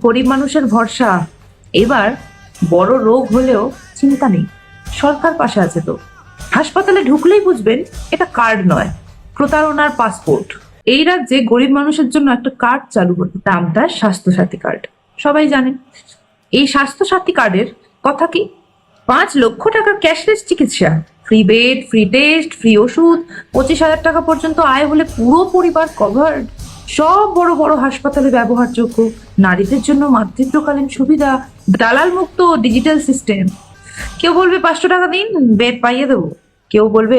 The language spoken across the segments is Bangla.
গরিব মানুষের ভরসা। এবার বড় রোগ হলেও চিন্তা নেই। সরকার পাশে আছে তো। হাসপাতালে ঢুকলেই বুঝবেন এটা কার্ড নয়, প্রতারণার পাসপোর্ট। এই রাজ্যে গরিব মানুষের জন্য একটা কার্ড চালু হলো। নামটা স্বাস্থ্যসাথী কার্ড। সবাই জানেন এই স্বাস্থ্যসাথী কার্ডের কথা কি? পাঁচ লক্ষ টাকার ক্যাশলেস চিকিৎসা। Free bed, free test, free ওষুধ, পঁচিশ হাজার টাকা পর্যন্ত আয় হলে পুরো পরিবার কভার্ড সব বড় বড় হাসপাতালে ব্যবহারযোগ্য। নারীদের জন্য মাতৃত্বকালীন সুবিধা দালাল মুক্ত ডিজিটাল সিস্টেম কেউ বলবে পাঁচশো টাকা দিন, বেড পাইয়ে দেবো। কেউ বলবে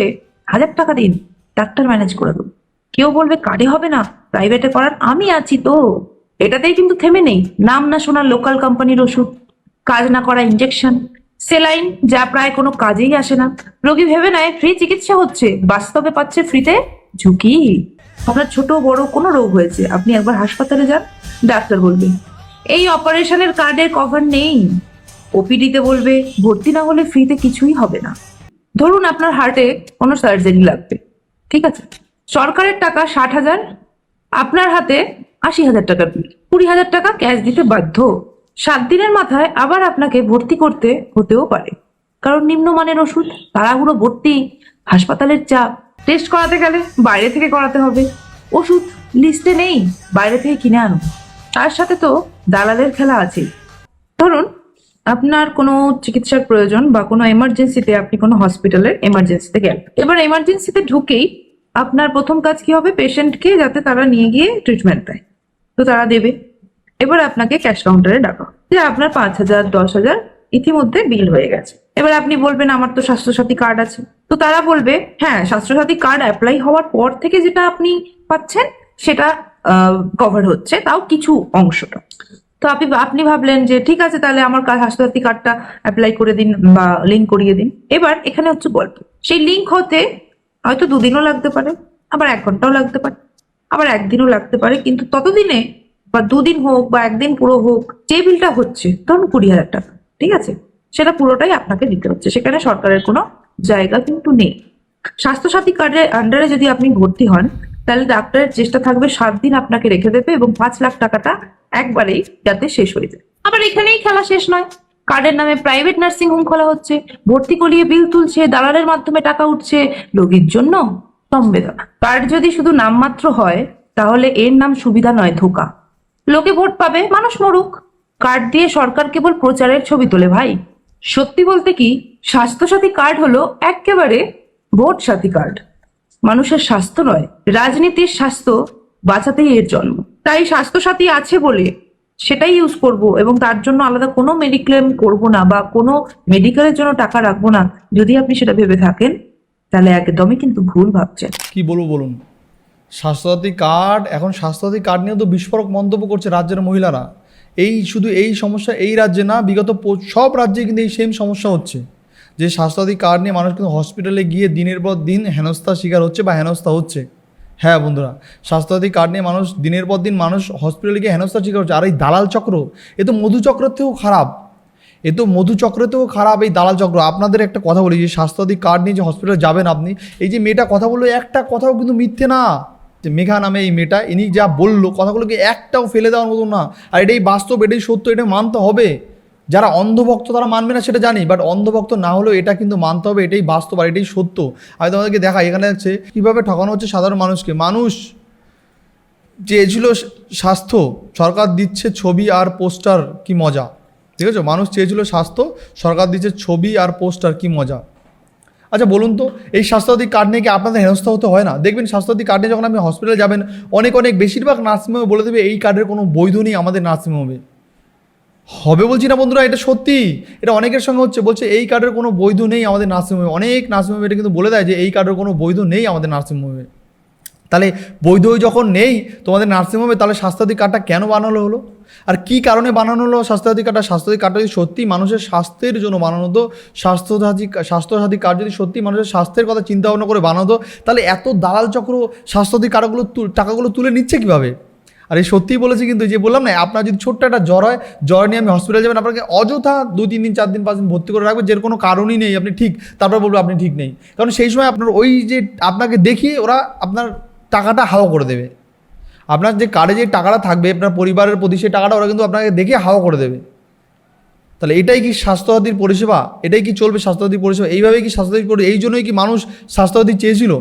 হাজার টাকা দিন, ডাক্তার ম্যানেজ করে দেবো। কেউ বলবে কার্ডে হবে না প্রাইভেটে করার আমি আছি তো। এটাতেই কিন্তু থেমে নেই। নাম না শোনা লোকাল কোম্পানির ওষুধ, কাজ না করা ইঞ্জেকশন সেলাইন যা প্রায় কোনো কাজেই আসে না। রোগী ভেবে নেয় ফ্রি চিকিৎসা হচ্ছে, বাস্তবে পাচ্ছে ফ্রিতে ঝুঁকি। আপনার ছোট বড় কোনো রোগ হয়েছে? আপনি একবার হাসপাতালে যান, ডাক্তার বলবে। এই অপারেশনের কার্ডের কভার নেই। ওপিডিতে বলবে, ভর্তি না হলে ফ্রিতে কিছুই হবে না। ধরুন আপনার হার্টে কোনো সার্জারি লাগবে, ঠিক আছে? সরকারের টাকা ষাট হাজার, আপনার হাতে আশি হাজার টাকার বিল কুড়ি হাজার টাকা ক্যাশ দিতে বাধ্য। সাত দিনের মাথায় আবার আপনাকে ভর্তি করতে হতেও পারে। কারণ নিম্নমানের ওষুধ, তাড়াহুড়ো, ভর্তি, হাসপাতালের চাপ টেস্ট করাতে গেলে বাইরে থেকে করাতে হবে। ওষুধ লিস্টে নেই, বাইরে থেকে কিনে আনো। তার সাথে তো দালালের খেলা আছে ধরুন, আপনার কোনো চিকিৎসার প্রয়োজন বা কোনো এমার্জেন্সিতে আপনি কোনো হসপিটালের এমার্জেন্সিতে গেলেন। এবার এমার্জেন্সিতে ঢুকেই আপনার প্রথম কাজ কি হবে? পেশেন্টকে যাতে তারা নিয়ে গিয়ে ট্রিটমেন্ট দেয়। তো তারা দেবে। এবার আপনাকে ক্যাশ কাউন্টারে ডাকা। যে আপনার পাঁচ হাজার, দশ হাজার ইতিমধ্যে বিল হয়ে গেছে। এবার আপনি বলবেন, আমার তো স্বাস্থ্যসাথী কার্ড আছে। তো তারা বলবে হ্যাঁ স্বাস্থ্যসাথী কার্ড অ্যাপ্লাই হওয়ার পর থেকে যেটা আপনি পাচ্ছেন, সেটা কভার হচ্ছে তাও কিছু অংশটা। তো আপনি আপনি ভাবলেন যে, ঠিক আছে, তাহলে আমার স্বাস্থ্যসাথী কার্ডটা অ্যাপ্লাই করে দিন বা লিঙ্ক করিয়ে দিন। এবার এখানে হচ্ছে গল্প। সেই লিঙ্ক হতে হয়তো দুদিনও লাগতে পারে, আবার এক ঘন্টাও লাগতে পারে, আবার একদিনও লাগতে পারে, কিন্তু ততদিনে বা দুদিন হোক বা একদিন পুরো হোক, যে বিলটা হচ্ছে ধরুন কুড়ি হাজার টাকা। ঠিক আছে? সেটা পুরোটাই আপনাকে দিতে হচ্ছে। সেখানে সরকারের কোনো জায়গা কিন্তু নেই। স্বাস্থ্যসাথী কার্ডের আন্ডারে যদি আপনি ভর্তি হন, তাহলে ডাক্তারের চেষ্টা থাকবে সাত দিন আপনাকে রেখে দেবে এবং পাঁচ লাখ টাকাটা একবারেই যাতে শেষ হয়ে যায়। আবার এখানেই খেলা শেষ নয়। কার্ডের নামে প্রাইভেট নার্সিং হোম খোলা হচ্ছে। ভর্তি করিয়ে বিল তুলছে, দালালের মাধ্যমে টাকা উঠছে। রোগীর জন্য সম্বেদনা কার্ড যদি শুধু নামমাত্র হয়, তাহলে এর নাম সুবিধা নয়, ধোকা। লোকে ভোট পাবে, মানুষ মরুক। কার্ড দিয়ে সরকার কেবল প্রচারের ছবি তোলে ভাই। সত্যি বলতে কি, স্বাস্থ্যসাথী কার্ড হলো একেবারে ভোট সাথী কার্ড। মানুষের স্বাস্থ্য নয়, রাজনীতির স্বাস্থ্য বাঁচাতেই এর জন্ম। তাই স্বাস্থ্যসাথী আছে বলে সেটাই ইউজ করব এবং তার জন্য আলাদা কোনো মেডিক্লেম করব না বা কোনো মেডিকেলের জন্য টাকা রাখব না। যদি আপনি সেটা ভেবে থাকেন, তাহলে একদমই কিন্তু ভুল ভাবছেন। কি বলব বলুন? স্বাস্থ্যসাথী কার্ড, এখন স্বাস্থ্যসাথী কার্ড নিয়ে তো বিস্ফোরক মন্তব্য করছে রাজ্যের মহিলারা। এই শুধু এই সমস্যা এই রাজ্যে না, বিগত সব রাজ্যে কিন্তু এই সেম সমস্যা হচ্ছে। যে স্বাস্থ্যসাথী কার্ড নিয়ে মানুষ কিন্তু হসপিটালে গিয়ে দিনের পর দিন হেনস্থার শিকার হচ্ছে বা হেনস্থা হচ্ছে। হ্যাঁ বন্ধুরা, স্বাস্থ্যসাথী কার্ড নিয়ে মানুষ দিনের পর দিন মানুষ হসপিটালে গিয়ে হেনস্থার শিকার হচ্ছে। আর এই দালাল চক্র, এ তো মধুচক্রের থেকেও খারাপ। এ তো মধুচক্রেতেও খারাপ এই দালাল চক্র। আপনাদের একটা কথা বলি, যে স্বাস্থ্যসাথী কার্ড নিয়ে যে হসপিটালে যাবেন আপনি, এই যে মেয়েটা কথা বলল, একটা কথাও কিন্তু মিথ্যে না। যে মেঘা নামে এই মেয়েটা, ইনি যা বলল কথাগুলোকে একটাও ফেলে দেওয়ার মতো না। আর এটাই বাস্তব, এটাই সত্য, এটা মানতে হবে। যারা অন্ধভক্ত তারা মানবে না, সেটা জানি। বাট অন্ধভক্ত না হলেও এটা কিন্তু মানতে হবে, এটাই বাস্তব আর এটাই সত্য। আমি তোমাদেরকে দেখাই, এখানে হচ্ছে কীভাবে ঠকানো হচ্ছে সাধারণ মানুষকে। মানুষ চেয়েছিল স্বাস্থ্য, সরকার দিচ্ছে ছবি আর পোস্টার, কি মজা। ঠিক আছে? মানুষ চেয়েছিল স্বাস্থ্য, সরকার দিচ্ছে ছবি আর পোস্টার, কি মজা। আচ্ছা বলুন তো, এই স্বাস্থ্যসাথী কার্ড নিয়ে কি আপনাদের হেনস্থ হতে হয় না? দেখবেন স্বাস্থ্যসাথী কার্ড নিয়ে যখন আপনি হসপিটালে যাবেন, অনেক অনেক বেশিরভাগ নার্সিংহোমে বলে দেবে, এই কার্ডের কোনো বৈধ নেই আমাদের নার্সিংহোমে হবে বলছি না বন্ধুরা, এটা সত্যি। এটা অনেকের সঙ্গে হচ্ছে, বলছে, এই কার্ডের কোনো বৈধ নেই আমাদের নার্সিংহোমে অনেক নার্সিংহোমে এটা কিন্তু বলে দেয় যে, এই কার্ডের কোনো বৈধ নেই আমাদের নার্সিংহোমে তাহলে বৈধ যখন নেই, তোমাদের নার্সিংহোমে তাহলে স্বাস্থ্যসাথী কার্ডটা কেন বানানো হলো? আর কি কারণে বানানো হলো স্বাস্থ্যসাথী কার্ডটা স্বাস্থ্যসাথী কার্ডটা যদি সত্যি মানুষের স্বাস্থ্যের জন্য বানানো হতো স্বাস্থ্যসাথী স্বাস্থ্যসাথী কার্ড যদি সত্যি মানুষের স্বাস্থ্যের কথা চিন্তা ভাবনা করে বানাতো তাহলে এত দালাল চক্র স্বাস্থ্যসাথী কার্ডগুলো টাকাগুলো তুলে নিচ্ছে কীভাবে? আর এই সত্যিই বলেছি কিন্তু যে বললাম না, আপনার যদি ছোট্ট একটা জ্বর হয়, জ্বর নিয়ে আমি হসপিটাল যাবেন, আপনাকে অযথা দু তিন দিন, চার দিন, পাঁচ দিন ভর্তি করে রাখবে যে কোনো কারণই নেই, আপনি ঠিক, তারপর বলব আপনি ঠিক নেই। কারণ সেই সময় আপনার ওই যে আপনাকে দেখিয়ে ওরা আপনার টাকাটা হাওয়া করে দেবে। আপনার যে কার্ডে যে টাকাটা থাকবে, আপনার পরিবারের প্রতি সেই টাকাটা ওরা কিন্তু আপনাকে দেখে হাওয়া করে দেবে। তাহলে এটাই কি স্বাস্থ্যসাথীর পরিষেবা? এটাই কি চলবে স্বাস্থ্যসাথী পরিষেবা? এইভাবেই কি স্বাস্থ্যসাথী এই জন্যই কি মানুষ স্বাস্থ্যসাথী চেয়েছিল?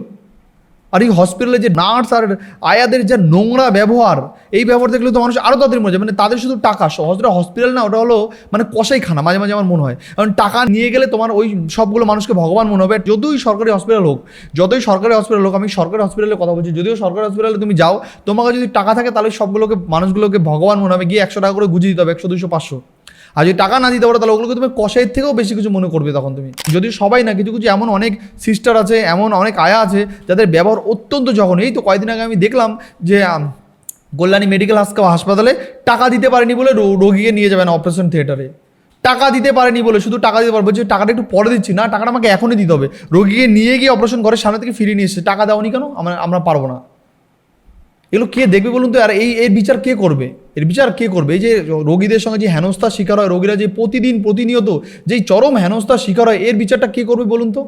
আর এই হসপিটালে যে নার্স আর আয়াদের যে নোংরা ব্যবহার, এই ব্যবহার দেখলে তো মানুষ আরও তাদের মনে মানে তাদের শুধু টাকা সহজটা হসপিটাল না, ওটা হলো মানে কষাইখানা, মাঝে মাঝে আমার মনে হয়। কারণ টাকা নিয়ে গেলে তোমার ওই সবগুলো মানুষকে ভগবান মনে হবে। যতই সরকারি হসপিটাল হোক, যতই সরকারি হসপিটাল হোক, আমি সরকারি হসপিটালে কথা বলছি, যদিও সরকারি হসপিটালে তুমি যাও, তোমাকে যদি টাকা থাকে, তাহলে সবগুলোকে, মানুষগুলোকে ভগবান মনে হবে। গিয়ে একশো টাকা করে গুজিয়ে দিতে হবে, একশো, দুশো, পাঁচশো। আর যদি টাকা না দিতে পারো, তাহলে ওগুলোকে তুমি কষাইয়ের থেকেও বেশি কিছু মনে করবে তখন তুমি। যদি সবাই না, কিছু কিছু এমন অনেক সিস্টার আছে, এমন অনেক আয়া আছে, যাদের ব্যবহার অত্যন্ত যখন এই তো কয়েকদিন আগে আমি দেখলাম যে কল্যাণী মেডিকেল হাসপাতালে টাকা দিতে পারেনি বলে রোগীকে নিয়ে যাবেন অপারেশন থিয়েটারে টাকা দিতে পারেনি বলে, শুধু টাকা দিতে পারব, বলছে টাকাটা একটু পরে দিচ্ছি, না, টাকাটা আমাকে এখনই দিতে হবে। রোগীকে নিয়ে গিয়ে অপারেশন ঘরের সামনে থেকে ফিরিয়ে নিয়ে এসছে। টাকা দাওনি কেন? আমরা আমরা পারব না। এগুলো কে দেখবে বলুন তো? আর এই এর বিচার কে করবে? এর বিচার কে করবে? এই যে রোগীদের সঙ্গে যে হেনস্থার শিকার হয় রোগীরা যে প্রতিদিন প্রতিনিয়ত যেই চরম হেনস্থার শিকার হয় এর বিচারটা কে করবে বলুন তো?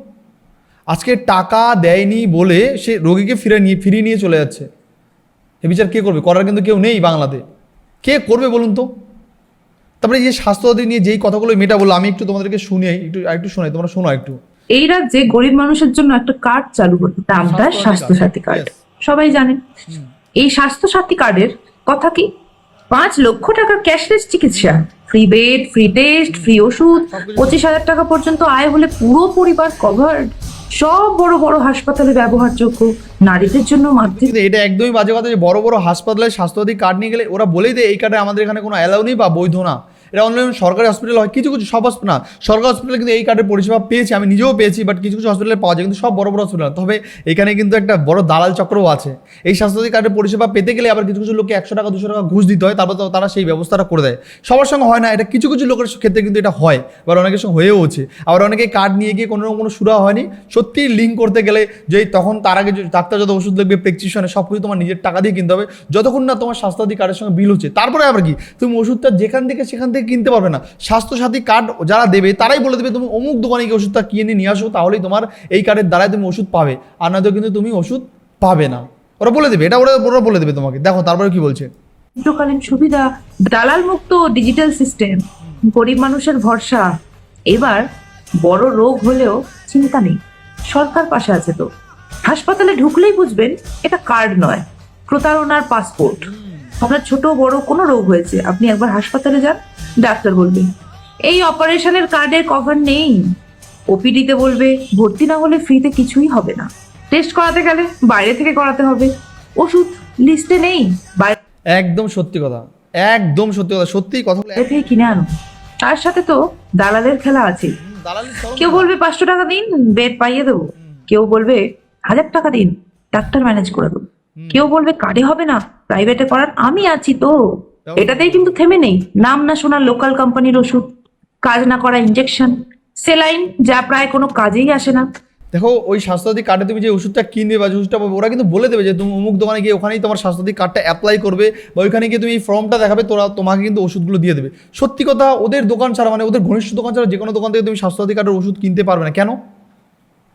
আজকে টাকা দেয়নি বলে সে রোগীকে ফিরে নিয়ে ফিরিয়ে নিয়ে চলে যাচ্ছে। এ বিচার কে করবে? করার কিন্তু কেউ নেই বাংলাতে। কে করবে বলুন তো? তারপরে এই যে স্বাস্থ্যসাথী নিয়ে যেই কথাগুলো মেটা বলল আমি একটু তোমাদেরকে শুনে একটু একটু শোনাই তোমরা শোনো একটু। এই রাজ্যে গরিব মানুষের জন্য একটা কার্ড চালু করবে নামটা স্বাস্থ্যসাথী স্বাস্থ্যসাথী কার্ড। সবাই জানেন এই স্বাস্থ্যসাথী কার্ডের কথা কি? পাঁচ লক্ষ টাকার ক্যাশলেস চিকিৎসা। Free bed free test free ওষুধ, পঁচিশ হাজার টাকা পর্যন্ত আয় হলে পুরো পরিবার কভার্ড সব বড় বড় হাসপাতালে ব্যবহারযোগ্য। নারীদের জন্য এটা একদমই বাজে কথা যে বড় বড় হাসপাতালে স্বাস্থ্যসাথী কার্ড নিয়ে গেলে ওরা বলেই দেয়, এই কার্ডে আমাদের এখানে কোনো অ্যালাউ নেই বা বৈধ না। এটা অনলাইন সরকারি হসপিটাল হয়, কিছু কিছু সব হসপিটাল না, সরকারি হসপিটালে কিন্তু এই কার্ডের পরিষেবা পেয়েছি, আমি নিজেও পেয়েছি বাট কিছু কিছু হসপিটালে পাওয়া যায়, কিন্তু সব বড় বড় হসপিটাল তবে এখানে কিন্তু একটা বড় দালাল চক্রও আছে। এই স্বাস্থ্যসাথী কার্ডের পরিষেবা পেতে গেলে আবার কিছু কিছু লোককে একশো টাকা, দুশো টাকা ঘুষ দিতে হয়, তারপর তারা সেই ব্যবস্থাটা করে দেয়। সবার সঙ্গে হয় না, এটা কিছু কিছু লোকের ক্ষেত্রে কিন্তু এটা হয়, আবার অনেকের সঙ্গে হয়েও হয়েওছে আবার অনেকে কার্ড নিয়ে গিয়ে কোনো রকম কোনো সুরা হয়নি, সত্যি লিঙ্ক করতে গেলে যে তখন তার আগে ডাক্তার যত ওষুধ লাগবে প্রেসক্রিপশনে সব কিছু তোমার নিজের টাকা দিয়ে কিনতে হবে, যতক্ষণ না তোমার স্বাস্থ্যসাথী কার্ডের সঙ্গে বিল হচ্ছে। তারপরে আবার কি? তুমি ওষুধটা যেখান থেকে সেখান থেকে কিনতে পারবে না। স্বাস্থ্যসাথী কার্ড যারা দেবে, তারাই বলে দেবে, তুমি অমুক দোকানে গিয়ে ওষুধটা কিনে নিয়ে আসো, তাহলেই তোমার এই কার্ডের দ্বারাই তুমি ওষুধ পাবে। আর নয়তো কিন্তু তুমি ওষুধ পাবে না। ওরা বলে দেবে, এটা ওরা ওরা বলে দেবে তোমাকে। দেখো, তারপরে কি বলছে? দীর্ঘকালীন সুবিধা, দালাল মুক্ত ডিজিটাল সিস্টেম গরিব মানুষের ভরসা। এবার বড় রোগ হলেও চিন্তা নেই, সরকার পাশে আছে তো। হাসপাতালে ঢুকলেই বুঝবেন এটা কার্ড নয়, প্রতারণার পাসপোর্ট আপনার ছোট, বড় কোনো রোগ হয়েছে, আপনি একবার হাসপাতালে যান। ডাক্তার বলবে। এই অপারেশনের কার্ডের কভার নেই। ওপিডিতে বলবে ভর্তি না হলে ফ্রিতে কিছুই হবে না। টেস্ট করাতে গেলে বাইরে থেকে করাতে হবে। ওষুধ লিস্টে নেই। একদম সত্যি কথা। একদম সত্যি কথা। সত্যি কথা বলে থেকে কিনে আনো। তার সাথে তো দালালের খেলা আছে। কেউ বলবে পাঁচশো টাকা দিন বেড পাইয়ে দেবো। কেউ বলবে হাজার টাকা দিন ডাক্তার ম্যানেজ করে দেবো। কেউ বলবে কার্ডে হবে না প্রাইভেটে করার আমি আছি তো। এটাতেই কিন্তু থেমে নেই। নাম না শোনা লোকাল কোম্পানির ওষুধ কাজ না করা ইঞ্জেকশন সেলাইন যা প্রায় কোনো কাজেই আসে না। দেখো ওই স্বাস্থ্যসাথী কার্ডে তুমি যে ওষুধটা কিনবে বা ওষুধটা পাবে ওরা কিন্তু বলে দেবে যে তুমি অমুক দোকানে গিয়ে ওখানেই তোমার স্বাস্থ্যসাথী কার্ডটা অ্যাপ্লাই করবে বা ওইখানে গিয়ে তুমি এই ফর্মটা দেখাবে তোরা তোমাকে কিন্তু ওষুধগুলো দিয়ে দেবে। সত্যি কথা ওদের দোকান ছাড়া মানে ওদের ঘনিষ্ঠ দোকান ছাড়া যে কোনো দোকান থেকে তুমি স্বাস্থ্যসাথী কার্ডের ওষুধ কিনতে পারবে না। কেন?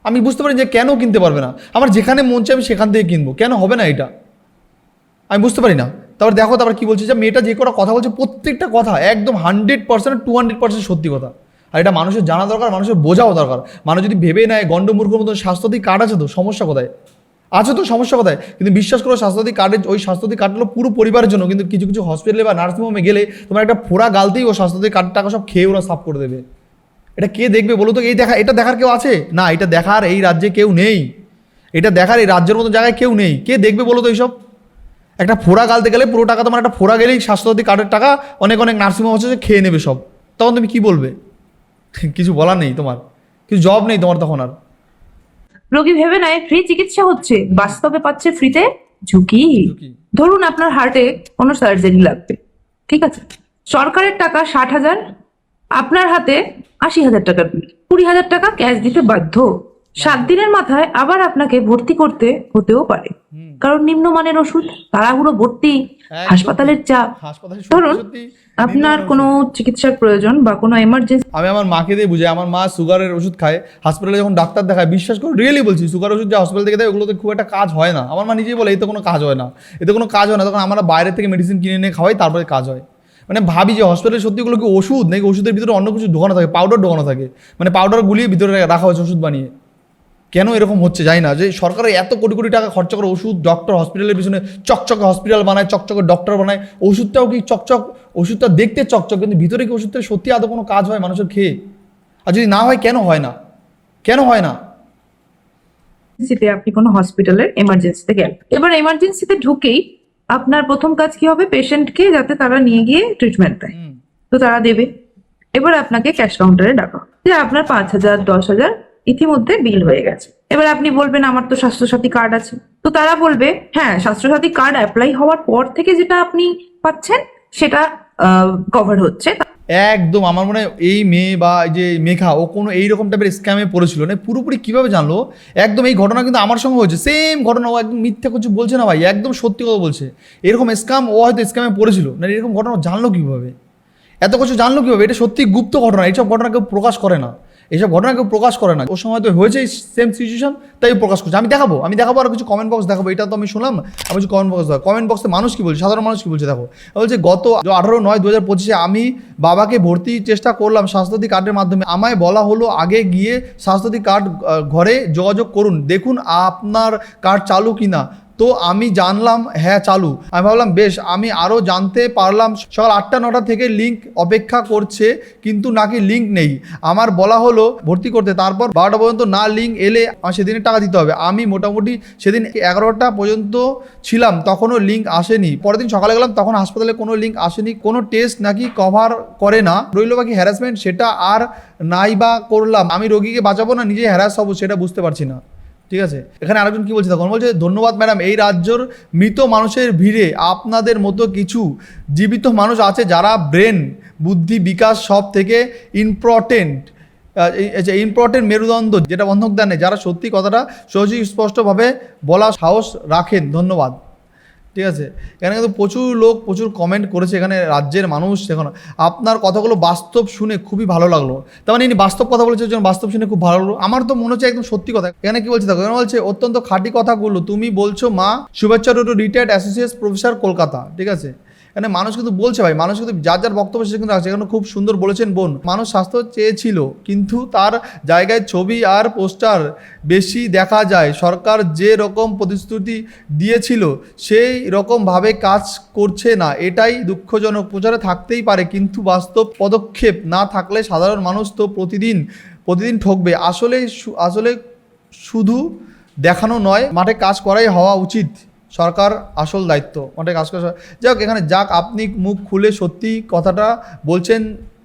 আমি বুঝতে পারি যে কেন কিনতে পারবে না। আমার যেখানে মন চাই আমি সেখান থেকে কিনবো। কেন? হবে না এটা। আমি বুঝতে পারি না। তারপর দেখো তারপর কি বলছে যে মেয়েটা যে কটা কথা বলছে, প্রত্যেকটা কথা একদম hundred percent to hundred percent সত্যি কথা। আর এটা মানুষের জানা দরকার, মানুষের বোঝাও দরকার। মানুষ যদি ভেবে নেয়, গণ্ডমূর্খর মতন স্বাস্থ্যসাথী কার্ড আছে তো, সমস্যা কোথায়? আছে তো, সমস্যা কোথায়? কিন্তু বিশ্বাস করো, স্বাস্থ্যসাথী কার্ডের ওই স্বাস্থ্যসাথী কার্ড হলো পুরো পরিবারের জন্য। কিন্তু কিছু কিছু হসপিটালে বা নার্সিংহোমে গেলে তোমার একটা ফোড়া গালতেই ও স্বাস্থ্যসাথী কার্ড টাকা সব খেয়ে ওরা সাফ করে দেবে। এটা কে দেখবে বলো তো? এই দেখা, এটা দেখার কেউ আছে? না, এটা দেখার এই রাজ্যে কেউ নেই। এটা দেখার এই রাজ্যের মতো জায়গায় কেউ নেই। কে দেখবে বলো তো এইসব? একটা ফোড়া গালতে গেলে পুরো টাকা তোমার একটা ফোড়া গেলেই স্বাস্থ্যসাথী কার্ডের টাকা অনেক অনেক নার্সিংহোম হচ্ছে যে খেয়ে নেবে সব। তখন তুমি কি বলবে? কিছু বলার নেই তোমার। কিছু জব নেই তোমার তখন আর। রোগী ভেবে নেয় ফ্রি চিকিৎসা হচ্ছে। বাস্তবে পাচ্ছে ফ্রিতে ঝুঁকি। ঝুঁকি। ধরুন আপনার হার্টে কোনো সার্জারি লাগবে ঠিক আছে? সরকারের টাকা ষাট হাজার আপনার হাতে আশি হাজার টাকার বিল কুড়ি হাজার টাকা ক্যাশ দিতে বাধ্য। সাত দিনের মাথায় আবার আপনাকে ভর্তি করতে হতেও পারে। কারণ নিম্নমানের ওষুধ তাড়াহুড়ো ভর্তি হাসপাতালের চাপ। ধরুন, আপনার কোনো চিকিৎসার প্রয়োজন বা কোনো এমার্জেন্সি আমি আমার মাকে দিয়ে বুঝাই আমার মা সুগারের ওষুধ খায় হসপিটালে যখন ডাক্তার দেখায় বিশ্বাস করে রিয়েলি বলছি সুগার ওষুধ যে হসপিটাল থেকে দেয় ওগুলোতে খুব একটা কাজ হয় না। আমার মা নিজেই বলে এই তো কোনো কাজ হয় না। এতে কোনো কাজ হয় না। তখন আমরা বাইরে থেকে মেডিসিন কিনে নিয়ে খাওয়াই তারপরে কাজ হয়। মানে ভাবি যে হসপিটালে সত্যি ওগুলো কি ওষুধ? নাকি ওষুধের ভিতরে অন্য কিছু ঢোকানো থাকে? পাউডার ঢোকানো থাকে। মানে পাউডার গুলিয়ে ভিতরে রাখা হয়েছে ওষুধ বানিয়ে। কেন এরকম হচ্ছে জানি না যে সরকারের এত কোটি কোটি টাকা খরচা করে ওষুধ ডক্টর হসপিটালের পিছনে চকচকে হসপিটাল বানায় চকচকে ডক্টর বানায়। ওষুধটাও কি চকচক ওষুধটা দেখতে চকচক কিন্তু ভিতরে কি ওষুধটা সত্যি আদৌ কোনো কাজ হয় মানুষের খেয়ে? আর যদি না হয় কেন হয় না? কেন হয় না? তে আপনি কোনো হসপিটালের এমার্জেন্সিতে গেলেন। এবার এমার্জেন্সিতে ঢুকেই আপনার প্রথম কাজ কি হবে? পেশেন্টকে যাতে তারা নিয়ে গিয়ে ট্রিটমেন্ট দেয়। তো তারা দেবে। এবার আপনাকে ক্যাশ কাউন্টারে ডাকা। যে আপনার পাঁচ হাজার দশ হাজার ইতিমধ্যে বিল হয়ে গেছে। এবার আপনি বলবেন, আমার তো স্বাস্থ্যসাথী কার্ড আছে। তো তারা বলবে হ্যাঁ স্বাস্থ্যসাথী কার্ড অ্যাপ্লাই হওয়ার পর থেকে যেটা আপনি পাচ্ছেন, সেটা কভার হচ্ছে। একদম, আমার মনে হয় এই মেয়ে বা এই যে মেঘা, ও কোনো এইরকম টাইপের স্ক্যামে পড়েছিল। না পুরোপুরি কীভাবে জানলো? একদম এই ঘটনা কিন্তু আমার সঙ্গে হয়েছে। সেম ঘটনা, ও একদম মিথ্যা কিছু বলছে না ভাই, একদম সত্যি কথা বলছে। এরকম স্ক্যাম ও হয়তো স্ক্যামে পড়েছিল। না এরকম ঘটনা জানলো কীভাবে? এত কিছু জানলো কীভাবে? এটা সত্যি গুপ্ত ঘটনা, এইসব ঘটনা কেউ প্রকাশ করে না। এইসব ঘটনা কেউ প্রকাশ করে না। ওর সময় তো হয়েছে সেম সিচুয়েশন তাই ও প্রকাশ করছে। আমি দেখাবো আমি দেখাবো আর কিছু কমেন্ট বক্স দেখাবো, এটা তো আমি শুনলাম আমি কিছু কমেন্ট বক্স দেখাবো। কমেন্ট বক্সে মানুষ কি বলছে? সাধারণ মানুষ কি বলছে? দেখো বলছে, গত আঠারো নয় দু হাজার পঁচিশে আমি বাবাকে ভর্তি চেষ্টা করলাম স্বাস্থ্যসাথী কার্ডের মাধ্যমে। আমায় বলা হলো, আগে গিয়ে স্বাস্থ্যসাথী কার্ড ঘরে যোগাযোগ করুন। দেখুন আপনার কার্ড চালু কি না তো আমি জানলাম হ্যাঁ চালু। আমি ভাবলাম, বেশ, আমি আরও জানতে পারলাম। সকাল আটটা, নটা থেকে লিঙ্ক অপেক্ষা করছে, কিন্তু নাকি লিঙ্ক নেই। আমার বলা হলো, ভর্তি করতে। তারপর বারোটা পর্যন্ত না লিঙ্ক এলে আমার সেদিনের টাকা দিতে হবে। আমি মোটামুটি সেদিন এগারোটা পর্যন্ত ছিলাম, তখনও লিঙ্ক আসেনি। পরের দিন সকালে গেলাম, তখন হাসপাতালে কোনো লিঙ্ক আসেনি। কোনো টেস্ট নাকি কভার করে না। রইল বাকি হ্যারাসমেন্ট সেটা আর নাই বা করলাম। আমি রোগীকে বাঁচাবো না নিজে হ্যারাস হব, সেটা বুঝতে পারছি না। ঠিক আছে? এখানে আরেকজন কি বলছে? তখন বলছে, ধন্যবাদ ম্যাডাম, এই রাজ্যর মৃত মানুষের ভিড়ে আপনাদের মতো কিছু জীবিত মানুষ আছে যারা ব্রেন, বুদ্ধি বিকাশ সব থেকে ইম্পর্টেন্ট আচ্ছা ইম্পর্টেন্ট মেরুদণ্ড যেটা বন্ধক দেন যারা সত্যি কথাটা সহজেই স্পষ্টভাবে বলা সাহস রাখেন। ধন্যবাদ। ঠিক আছে? এখানে কিন্তু প্রচুর লোক প্রচুর কমেন্ট করেছে, এখানে রাজ্যের মানুষ এখন আপনার কথাগুলো বাস্তব শুনে খুবই ভালো লাগল। তার মানে ইনি বাস্তব কথা বলেছে জন্য বাস্তব শুনে খুব ভালো লাগল। আমার তো মনে হচ্ছে একদম সত্যি কথা। এখানে কি বলছে দেখো? এখানে বলছে, অত্যন্ত খাঁটি কথাগুলো। তুমি বলছো, মা, শুভেচ্ছা রুটু রিটায়ার্ড অ্যাসোসিয়েট প্রফেসর কলকাতা। ঠিক আছে? এখানে মানুষ কিন্তু বলছে ভাই, মানুষ কিন্তু যার যার বক্তব্য সে কিন্তু রাখছে এখানে খুব সুন্দর বলেছেন বোন। মানুষ স্বাস্থ্য চেয়েছিল, কিন্তু তার জায়গায় ছবি আর পোস্টার বেশি দেখা যায়। সরকার যে রকম প্রতিশ্রুতি দিয়েছিল, সেই রকমভাবে কাজ করছে না। এটাই দুঃখজনক। প্রচারে থাকতেই পারে, কিন্তু বাস্তব পদক্ষেপ না থাকলে সাধারণ মানুষ তো প্রতিদিন প্রতিদিন ঠকবে। আসলে আসলে শুধু দেখানো নয়, মাঠে কাজ করাই হওয়া উচিত। সরকার আসল দায়িত্ব, অনেক আজকে যাই হোক, এখানে যাক, আপনি মুখ খুলে সত্যি কথাটা বলছেন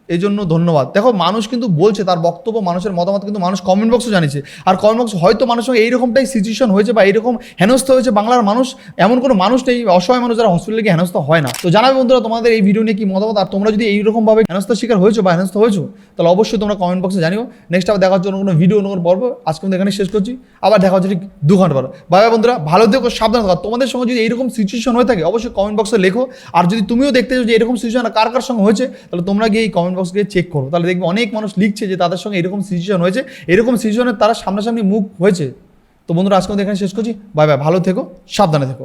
এই জন্য ধন্যবাদ। দেখো, মানুষ কিন্তু বলছে, তার বক্তব্য, মানুষের মতামত কিন্তু মানুষ কমেন্ট বক্সও জানিয়েছে। আর কমেন্ট বক্স হয়তো মানুষের সঙ্গে এইরকমটাই সিচুয়েশন হয়েছে বা এইরকম হেনস্থা হয়েছে বাংলার মানুষ, এমন কোনো মানুষ নেই, অসহায় মানুষ যারা হসপিটালে গিয়ে হেনস্থা হয় না। তো জানাবে বন্ধুরা, তোমাদের এই ভিডিও নিয়ে কি মতামত? আর তোমরা যদি এইরকমভাবে হেনস্থার শিকার হয়েছো বা হেনস্থা হয়েছো, তাহলে অবশ্যই তোমরা কমেন্ট বক্সে জানিও। নেক্সট আবার দেখার জন্য কোনো ভিডিও কোনো পর্ব। আজকে আমি এখানে শেষ করছি। আবার দেখা হচ্ছে ঠিক দু ঘণ্টা পর। বাই বন্ধুরা, ভালো থেকো, সাবধান থাকো। তোমাদের সঙ্গে যদি এইরকম সিচুয়েশন হয়ে থাকে, অবশ্যই কমেন্ট বক্সে লেখো। আর যদি তুমিও দেখতে যে এরকম সিচুয়েশন কার কার সঙ্গে হয়েছে, তাহলে তোমরা গিয়ে এই কমেন্ট বক্স গিয়ে চেক করো। তাহলে দেখবে অনেক মানুষ লিখছে যে তাদের সঙ্গে এরকম সিচুয়েশন হয়েছে। এরকম সিচুয়েশনে তারা সামনাসামনি মুখ হয়েছে। তো বন্ধুরা, আজকে এখানে শেষ করছি। বাই বাই ভালো থেকো, সাবধানে থেকো।